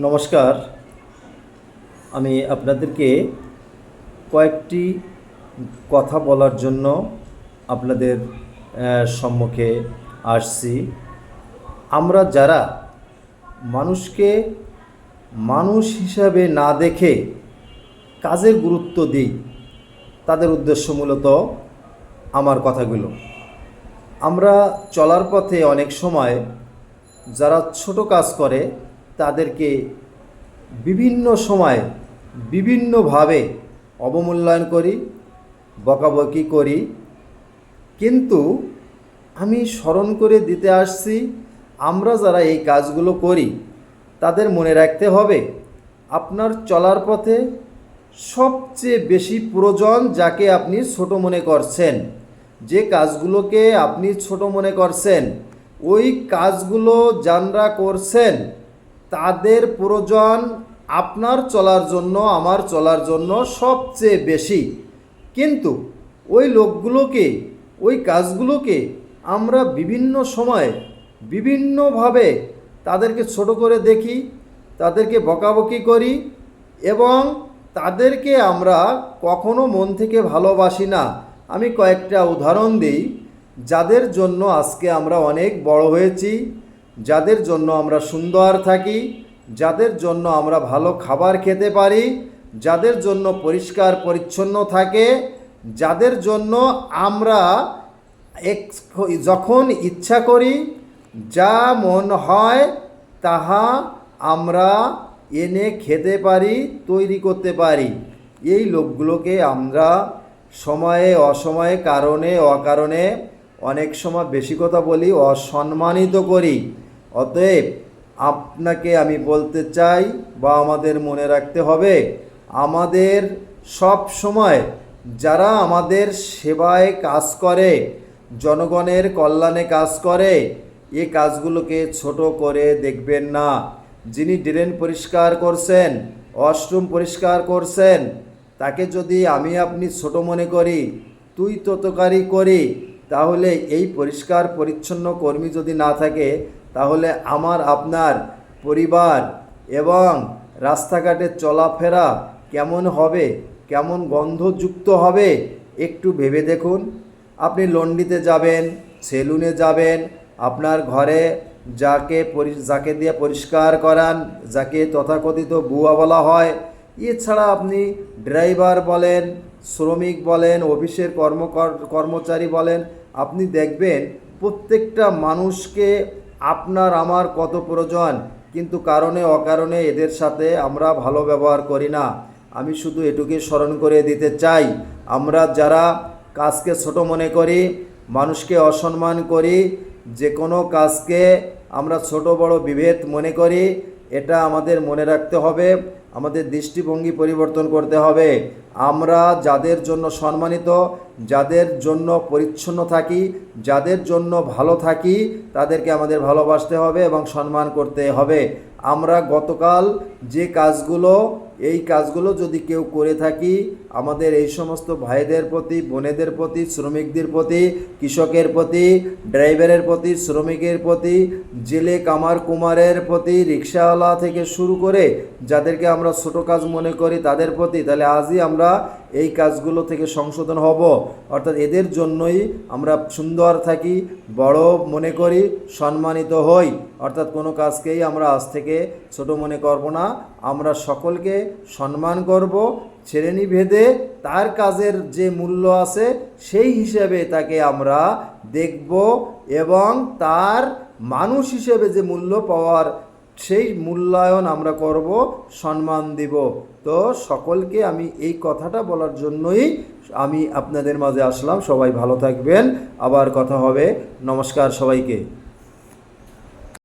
নমস্কার। আমি আপনাদেরকে কয়েকটি কথা বলার জন্য আপনাদের সম্মুখে আসছি। আমরা যারা মানুষকে মানুষ হিসাবে না দেখে কাজের গুরুত্ব দিই, তাদের উদ্দেশ্য মূলত আমার কথাগুলো। আমরা চলার পথে অনেক সময় যারা ছোট কাজ করে তাদেরকে বিভিন্ন সময় বিভিন্নভাবে অবমূল্যায়ন করি, বকাবকি করি। কিন্তু আমি স্মরণ করে দিতে আসছি, আমরা যারা এই কাজগুলো করি, তাদের মনে রাখতে হবে, আপনার চলার পথে সবচেয়ে বেশি প্রয়োজন যাকে আপনি ছোট মনে করছেন। যে কাজগুলোকে আপনি ছোট মনে করছেন, ওই কাজগুলো যানরা করছেন তাদের প্রয়োজন আপনার চলার জন্য, আমার চলার জন্য সবচেয়ে বেশি। কিন্তু ওই লোকগুলোকে, ওই কাজগুলোকে আমরা বিভিন্ন সময় বিভিন্নভাবে তাদেরকে ছোট করে দেখি, তাদেরকে বকাবকি করি এবং তাদেরকে আমরা কখনো মন থেকে ভালোবাসি না। আমি কয়েকটা উদাহরণ দিই, যাদের জন্য আজকে আমরা অনেক বড় হয়েছি। যাদের জন্য আমরা সুন্দর থাকি, যাদের জন্য আমরা ভালো খাবার খেতে পারি, যাদের জন্য পরিষ্কার পরিচ্ছন্ন থাকে, যাদের জন্য আমরা যখন ইচ্ছা করি, যা মন হয় তাহা আমরা এনে খেতে পারি, তৈরি করতে পারি। এই লোকগুলোকে আমরা সময়ে, অসময়ে, কারণে, অকারণে অনেক সময় বেশি কথা বলি, অসম্মানিত করি। অতএব আপনাকে আমি বলতে চাই বা আমাদের মনে রাখতে হবে, আমাদের সব সময় যারা আমাদের সেবায় কাজ করে, জনগণের কল্যাণে কাজ করে, এ কাজগুলোকে ছোট করে দেখবেন না। যিনি ড্রেন পরিষ্কার করছেন, ওয়াশরুম পরিষ্কার করছেন, তাকে যদি আমি আপনি ছোট মনে করি, তুই ততকারি করি, তাহলে এই পরিষ্কার পরিচ্ছন্ন কর্মী যদি না থাকে তাহলে আমার, আপনার পরিবার এবং রাস্তাঘাটে চলাফেরা কেমন হবে, কেমন গন্ধযুক্ত হবে, একটু ভেবে দেখুন। আপনি লন্ডিতে যাবেন, সেলুনে যাবেন, আপনার ঘরে যাকে যাকে দিয়ে পরিষ্কার করান, যাকে তথাকথিত বুয়া বলা হয়, এছাড়া আপনি ড্রাইভার বলেন, শ্রমিক বলেন, অফিসের কর্মকর, কর্মচারী বলেন, আপনি দেখবেন প্রত্যেকটা মানুষকে আপনার আমার কত প্রয়োজন, কিন্তু কারণে অকারণে এদের সাথে আমরা ভালো ব্যবহার করি না। আমি শুধু এটুকুই স্মরণ করে দিতে চাই, আমরা যারা কাজকে ছোট মনে করি, মানুষকে অসম্মান করি যে কোনো কাজকে আমরা ছোট বড় বিভেদ মনে করি, এটা আমাদের মনে রাখতে হবে। আমাদের দৃষ্টিভঙ্গি পরিবর্তন করতে হবে। আমরা যাদের জন্য সম্মানিত, যাদের জন্য পরিচ্ছন্ন থাকি, যাদের জন্য ভালো থাকি, তাদেরকে আমাদের ভালোবাসতে হবে এবং সম্মান করতে হবে। আমরা গতকাল যে কাজগুলো এই কাজগুলো যদি কেউ করে থাকি, আমাদের এই সমস্ত ভাইদের প্রতি, বোনেদের প্রতি, শ্রমিকদের প্রতি, কৃষকের প্রতি, ড্রাইভারের প্রতি, শ্রমিকের প্রতি, জেলে কামার কুমারের প্রতি, রিক্সাওয়ালা থেকে শুরু করে যাদেরকে আমরা ছোট কাজ মনে করি তাদের প্রতি, তাহলে আজই আমরা এই কাজগুলো থেকে সংশোধন হব। অর্থাৎ এদের জন্যই আমরা সুন্দর থাকি, বড় মনে করি, সম্মানিত হই। অর্থাৎ কোনো কাজকেই আমরা আজ থেকে ছোট মনে করব না। আমরা সকলকে সম্মান করব শ্রেণি ভেদে তার কাজের যে মূল্য আছে সেই হিসেবে তাকে আমরা দেখব এবং তার মানুষ হিসেবে যে মূল্য পাওয়ার সেই মূল্যায়ন আমরা করব, সম্মান দিব। তো সকলকে আমি এই কথাটা বলার জন্যই আমি আপনাদের মাঝে আসলাম। সবাই ভালো থাকবেন। আবার কথা হবে। নমস্কার সবাইকে।